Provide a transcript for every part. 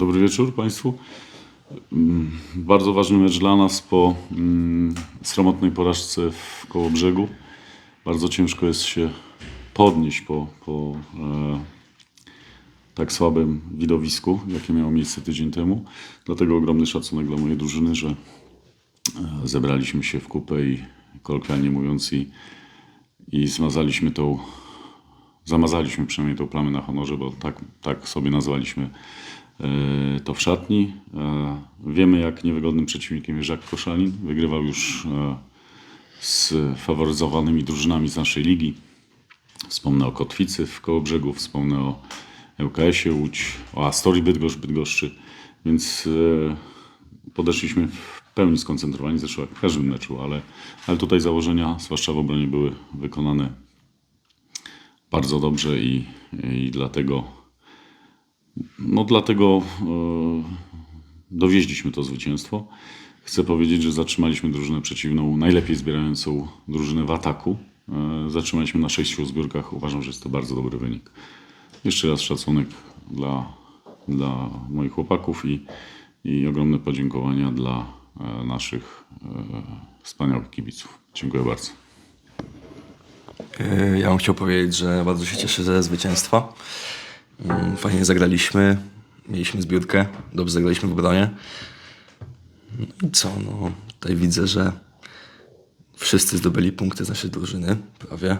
Dobry wieczór Państwu. Mm, Bardzo ważny mecz dla nas po mm, sromotnej porażce w Kołobrzegu. Bardzo ciężko jest się podnieść po, po e, tak słabym widowisku, jakie miało miejsce tydzień temu. Dlatego ogromny szacunek dla mojej drużyny, że e, zebraliśmy się w kupę i kolokwialnie mówiąc i, i zmazaliśmy tą zamazaliśmy przynajmniej tą plamę na honorze, bo tak, tak sobie nazwaliśmy to w szatni. E, Wiemy, jak niewygodnym przeciwnikiem jest Jacques Koszalin. Wygrywał już e, z faworyzowanymi drużynami z naszej ligi. Wspomnę o Kotwicy w Kołobrzegu, wspomnę o ŁKS-ie Łódź, o Astorii Bydgoszcz, Bydgoszczy, więc e, podeszliśmy w pełni skoncentrowani, zresztą jak w każdym meczu, ale, ale tutaj założenia, zwłaszcza w obronie, były wykonane bardzo dobrze i, i dlatego no dlatego e, dowieźliśmy to zwycięstwo. Chcę powiedzieć, że zatrzymaliśmy drużynę przeciwną, najlepiej zbierającą drużynę w ataku. E, zatrzymaliśmy na sześciu zbiórkach. Uważam, że jest to bardzo dobry wynik. Jeszcze raz szacunek dla, dla moich chłopaków i, i ogromne podziękowania dla e, naszych wspaniałych kibiców. Dziękuję bardzo. Ja bym chciał powiedzieć, że bardzo się cieszę ze zwycięstwa. Mm, Fajnie zagraliśmy, mieliśmy zbiórkę, dobrze zagraliśmy w obronie. No i co, no tutaj widzę, że wszyscy zdobyli punkty z naszej drużyny, prawie,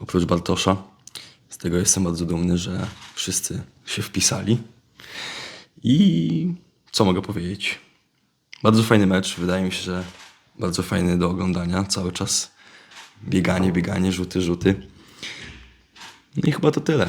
oprócz Bartosza. Z tego jestem bardzo dumny, że wszyscy się wpisali. I co mogę powiedzieć? Bardzo fajny mecz, wydaje mi się, że bardzo fajny do oglądania. Cały czas bieganie, bieganie, rzuty, rzuty. No i chyba to tyle.